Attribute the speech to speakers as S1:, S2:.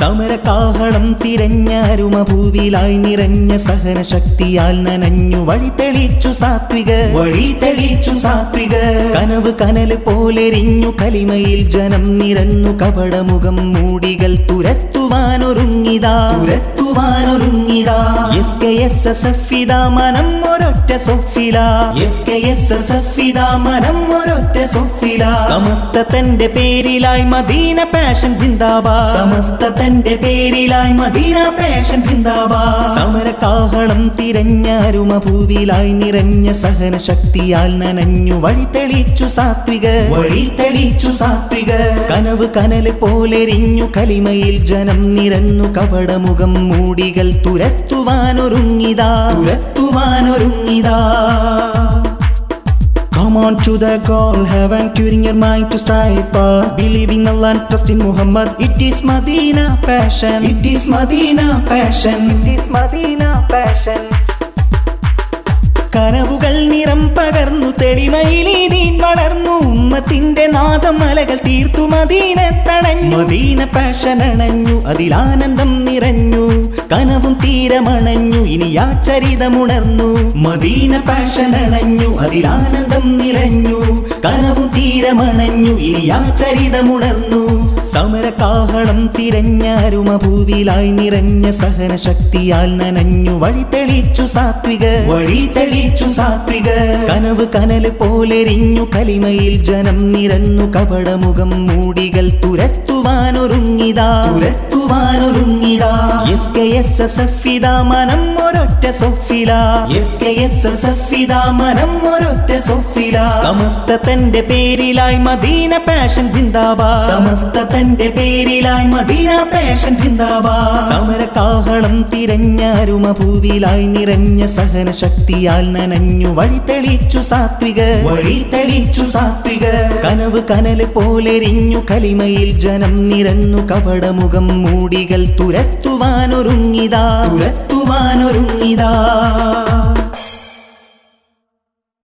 S1: സമരകാഹളം തിരഞ്ഞാരുമ ഭൂവിലായി നിറഞ്ഞ സഹന ശക്തിയാൽ നനഞ്ഞു വഴി തെളിച്ചു സാത്വിക. വഴി തെളിച്ചു സാത്വിക. കനവ് കനൽ പോലെരിഞ്ഞു കലിമയിൽ ജനം നിരന്നു കപടമുഖം മൂടികൾ തുരത്തുവാനൊരുങ്ങിതാ. തുരത്തുവാനൊരുങ്ങിതാ. S K S S F ഇതാ മനം ഒരൊറ്റ സൊഫില. S K S S F ഇതാ മനം ഒരൊറ്റ സൊഫില സമസ്ത തന്റെ പേരിലായി മദീന പാഷൻ ജിന്ദാബാദ് സമസ്ത തന്റെ പേരിലായി മദീന പാഷൻ ജിന്ദാബാദ് സമരകാഹളം തിരഞ്ഞാരുമ ഭൂവിലായി നിറഞ്ഞ സഹന ശക്തിയാൽ നനഞ്ഞു വഴി തെളിച്ചു സാത്വിക വഴി തെളിച്ചു സാത്വിക കനവ് കനൽ പോലെരിഞ്ഞു കലിമയിൽ ജനം നിരന്നു കപടമുഖം മൂടികൾ തുരത്തുവാനൊരുങ്ങിതാ. തുരത്തുവാനൊരുങ്ങിതാ. Come on to the goal, heaven, curing your mind to strive for Believing Allah and trust in Muhammad It is Medina passion It is Medina passion It is Medina passion കനവുകൾ നിറം പകർന്നു തെളിമയിലീതീൻ വളർന്നു ഉമ്മത്തിന്റെ നാദം മലകൾ തീർത്തു മദീന തടഞ്ഞു Medina പാഷനണഞ്ഞു അതിലാനന്ദം നിറഞ്ഞു കനവും തീരമണഞ്ഞു ഇനി ആ ചരിതമുണർന്നു. മദീന പാഷൻ അണഞ്ഞു അതിലാനന്ദം നിറഞ്ഞു. കനവും തീരമണഞ്ഞു ഇനി ആ ചരിതമുണർന്നു. സമരകാഹളം തിരഞ്ഞാരുമ അരുമഭൂവിലായി നിറഞ്ഞ സഹന ശക്തിയാൽ നനഞ്ഞു വഴി തെളിച്ചു സാത്വിക. വഴി തെളിച്ചു സാത്വിക. കനവ് കനൽ പോലെരിഞ്ഞു കലിമയിൽ ജനം നിരന്നു കപടമുഖം മൂടികൾ തുരത്തുവാനൊരുങ്ങിതാ. തുരത്തുവാനൊരുങ്ങിതാ എസ് എസ് എഫ് മനം ഒരൊറ്റ സൊഫില. S K S S F മനം ഒരൊറ്റ സൊഫില. സമസ്ത തന്റെ പേരിലായി മദീന പാഷൻ ജിന്ദാബാദ്. സമസ്ത തന്റെ പേരിലായി മദീന പാഷൻ തിരഞ്ഞ സമരകാഹളം തിരഞ്ഞാരുമ ഭൂവിലായി നിറഞ്ഞ സഹന ശക്തിയാൽ നനഞ്ഞു വഴി തെളിച്ചു സാത്വിക. വഴി തെളിച്ചു സാത്വിക. കനവ് കനൽ പോലെരിഞ്ഞു കലിമയിൽ ജനം നിരന്നു കപടമുഖം മൂടികൾ തുരത്തുവാനൊരുങ്ങിതാ. തുരത്തുവാനൊരുങ്ങിതാ.